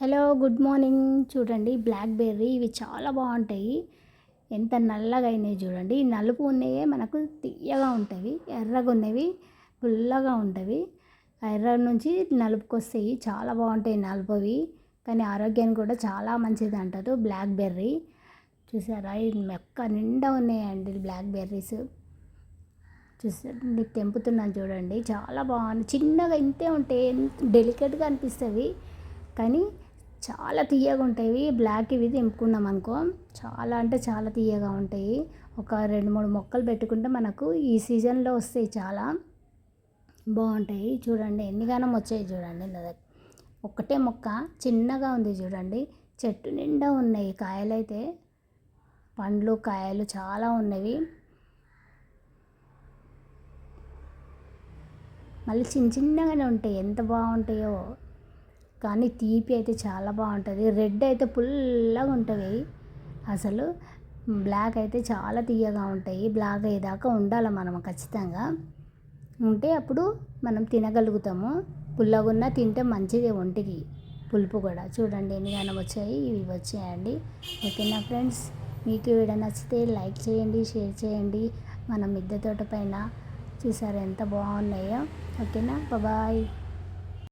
Hello good morning. చూడండి blackberry ఇవి చాలా బాగుంటాయి. ఎంత నల్లగా అయినాయి చూడండి. నలుపు ఉన్నాయే మనకు తీయగా ఉంటాయి ఎర్రగా ఉన్నవి పుల్లగా ఉంటాయి ఎర్ర నుంచి నలుపుకి వస్తాయి చాలా బాగుంటాయి నలుపువి. కానీ ఆరోగ్యానికి కూడా చాలా మంచిది అంటారు బ్లాక్ బెర్రీ చూసారా? ఇది మెక్క నిండా ఉన్నాయండి బ్లాక్ బెర్రీస్ చూసారు తెంపుతున్నాను చూడండి. చాలా బాగుంది చిన్నగా ఇంతే ఉంటాయి. డెలికేట్గా అనిపిస్తుంది కానీ చాలా తీయగా ఉంటాయి. బ్లాక్ ఇవి తెంపుకున్నాం అనుకో. చాలా అంటే చాలా తీయగా ఉంటాయి. ఒక రెండు మూడు మొక్కలు పెట్టుకుంటే మనకు ఈ సీజన్లో వస్తాయి చాలా. బాగుంటాయి. చూడండి ఎన్నిగానం వచ్చాయి చూడండి నా దగ్గర. ఒక్కటే మొక్క చిన్నగా ఉంది చూడండి. చెట్టు నిండా ఉన్నాయి కాయలైతే. పండ్లు కాయలు చాలా ఉన్నవి. మళ్ళీ చిన్న చిన్నగానే ఉంటాయి. ఎంత బాగుంటాయో. కానీ తీపి అయితే చాలా బాగుంటుంది. రెడ్ అయితే పుల్లగా ఉంటుంది. అసలు బ్లాక్ అయితే చాలా తీయగా ఉంటాయి. బ్లాక్ అయ్యేదాకా ఉండాలి మనం ఖచ్చితంగా. ఉంటే అప్పుడు మనం తినగలుగుతాము. పుల్లగా ఉన్న తింటే మంచిది ఒంటికి. పులుపు కూడా. చూడండి ఎన్నిగానం వచ్చాయి. ఇవి వచ్చాయండి. ఓకేనా ఫ్రెండ్స్? మీకు వీడియో నచ్చితే లైక్ చేయండి షేర్ చేయండి. మన మిద్దె తోట పైన చూసారు ఎంత బాగున్నాయో. ఓకేనా? బాయ్.